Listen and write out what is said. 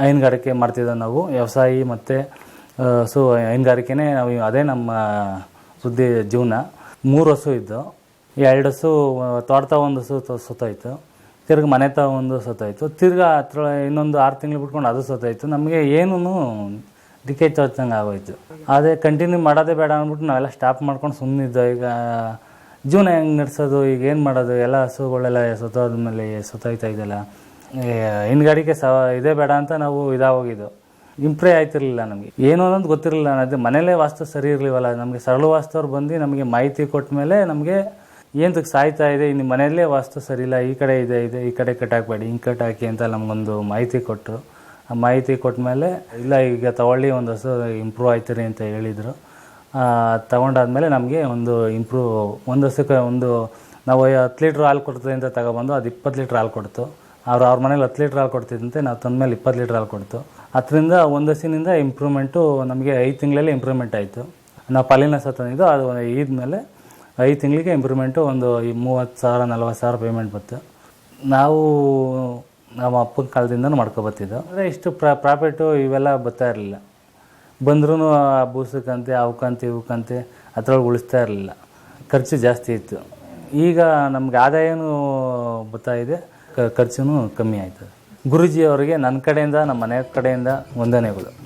ಹೈನುಗಾರಿಕೆ ಮಾಡ್ತಿದ್ದ ನಾವು, ವ್ಯವಸಾಯಿ ಮತ್ತು ಸೊ ಹೈನುಗಾರಿಕೆನೇ ನಾವು ಅದೇ ನಮ್ಮ ಸುದ್ದಿ ಜೀವನ. ಮೂರು ಹಸು ಇದ್ದು ಎರಡು ಹಸು, ತೋಟದ ಒಂದು ಹಸು ಸತ್ತೋಯ್ತು. ತಿರ್ಗಿ ಮನೆ ತ ಒಂದು ಸತ್ತೋಯ್ತು. ತಿರ್ಗಿ ಹತ್ರ ಇನ್ನೊಂದು ಆರು ತಿಂಗಳು ಬಿಟ್ಕೊಂಡು ಅದು ಸತ್ತೋಯ್ತು. ನಮಗೆ ಏನೂ ದಿಕ್ಕೆ ಚೋಚಂಗೆ ಆಗೋಯ್ತು. ಅದೇ ಕಂಟಿನ್ಯೂ ಮಾಡೋದೇ ಬೇಡ ಅಂದ್ಬಿಟ್ಟು ನಾವೆಲ್ಲ ಸ್ಟಾಪ್ ಮಾಡ್ಕೊಂಡು ಸುಮ್ಮನಿದ್ದೋ ಈಗ, ಜೀವನ ಹೆಂಗೆ ನಡೆಸೋದು, ಈಗ ಏನು ಮಾಡೋದು, ಎಲ್ಲ ಹಸುಗಳೆಲ್ಲ ಸತ್ತೋದ್ಮೇಲೆ ಸತ್ತೋಯ್ತಾ ಇದೆಯಲ್ಲ. ಹೈನುಗಾರಿಕೆ ಸ, ಇದೇ ಬೇಡ ಅಂತ ನಾವು ಇದಾಗೋಗಿದ್ದು. ಇಂಪ್ರೂವ್ ಆಯ್ತಿರ್ಲಿಲ್ಲ ನಮಗೆ. ಏನು ಅನ್ನೋದು ಗೊತ್ತಿರಲಿಲ್ಲ. ಅದು ಮನೆಯಲ್ಲೇ ವಾಸ್ತು ಸರಿ ಇರಲಿವಲ್ಲ. ನಮಗೆ ಸರಳ ವಾಸ್ತವ್ರು ಬಂದು ನಮಗೆ ಮಾಹಿತಿ ಕೊಟ್ಟ ಮೇಲೆ ನಮಗೆ ಏನಕ್ಕೆ ಸಾಯ್ತಾ ಇದೆ ನಿಮ್ಮ ಮನೆಯಲ್ಲೇ ವಾಸ್ತು ಸರಿ ಇಲ್ಲ, ಈ ಕಡೆ ಇದೆ ಇದೆ, ಈ ಕಡೆ ಕಟ್ ಕಟ್ಟಾಕಬೇಡಿ ಹಿಂಗೆ ಕಟ್ಟಾಕಿ ಅಂತ ನಮಗೊಂದು ಮಾಹಿತಿ ಕೊಟ್ಟರು ಆ ಮಾಹಿತಿ ಕೊಟ್ಟ ಮೇಲೆ, ಇಲ್ಲ, ಈಗ ತಗೊಳ್ಳಿ, ಒಂದು ಹೊಸ ಇಂಪ್ರೂವ್ ಆಯ್ತೀರಿ ಅಂತ ಹೇಳಿದರು. ತಗೊಂಡಾದ್ಮೇಲೆ ನಮಗೆ ಒಂದು ಇಂಪ್ರೂವ್, ಒಂದು ಹೊಸಕ್ಕೆ ಒಂದು, ನಾವು ಹತ್ತು ಲೀಟ್ರ್ ಹಾಲು ಕೊಡ್ತೀವಿ ಅಂತ ತಗೊಬಂದು ಅದು ಇಪ್ಪತ್ತು ಲೀಟ್ರ್ ಹಾಲು ಕೊಡ್ತು. ಅವ್ರು ಅವ್ರ ಮನೇಲಿ ಹತ್ತು ಲೀಟ್ರ್ ಹಾಲು ಕೊಡ್ತಿದ್ದಂತೆ, ನಾವು ತಂದ ಮೇಲೆ ಇಪ್ಪತ್ತು ಲೀಟ್ರ್ ಹಾಲು ಕೊಡ್ತು. ಅದರಿಂದ ಒಂದು ಹಸಿನಿಂದ ಇಂಪ್ರೂವ್ಮೆಂಟು ನಮಗೆ ಐದು ತಿಂಗಳಲ್ಲಿ ಇಂಪ್ರೂವ್ಮೆಂಟ್ ಆಯಿತು. ನಾವು ಪಾಲಿನ ತಂದಿದ್ದು, ಅದು ಇದ್ಮೇಲೆ ಐದು ತಿಂಗಳಿಗೆ ಇಂಪ್ರೂವ್ಮೆಂಟು ಒಂದು ಮೂವತ್ತು ಸಾವಿರ, ನಲ್ವತ್ತು ಸಾವಿರ ಪೇಮೆಂಟ್ ಬಂತು. ನಾವು ನಮ್ಮ ಅಪ್ಪನ ಕಾಲದಿಂದನೂ ಮಾಡ್ಕೊಬತ್ತಿದ್ದು ಅಂದರೆ ಇಷ್ಟು ಪ್ರಾ ಪ್ರಾಫಿಟ್ಟು ಇವೆಲ್ಲ ಬರ್ತಾ ಇರಲಿಲ್ಲ. ಬಂದ್ರೂ ಆ ಬೂಸಕ್ಕಂತೆ ಅವಕ್ಕಂತೆ, ಇವಕ್ಕಂತೆ ಅದ್ರೊಳಗೆ ಉಳಿಸ್ತಾ ಇರಲಿಲ್ಲ. ಖರ್ಚು ಜಾಸ್ತಿ ಇತ್ತು. ಈಗ ನಮ್ಗೆ ಆದಾಯನೂ ಬರ್ತಾಯಿದೆ ಖರ್ಚು ಕಮ್ಮಿ ಆಯ್ತದೆ. ಗುರುಜಿ ಅವರಿಗೆ ನನ್ನ ಕಡೆಯಿಂದ ನಮ್ಮ ಮನೆಯ ಕಡೆಯಿಂದ ವಂದನೆಗಳು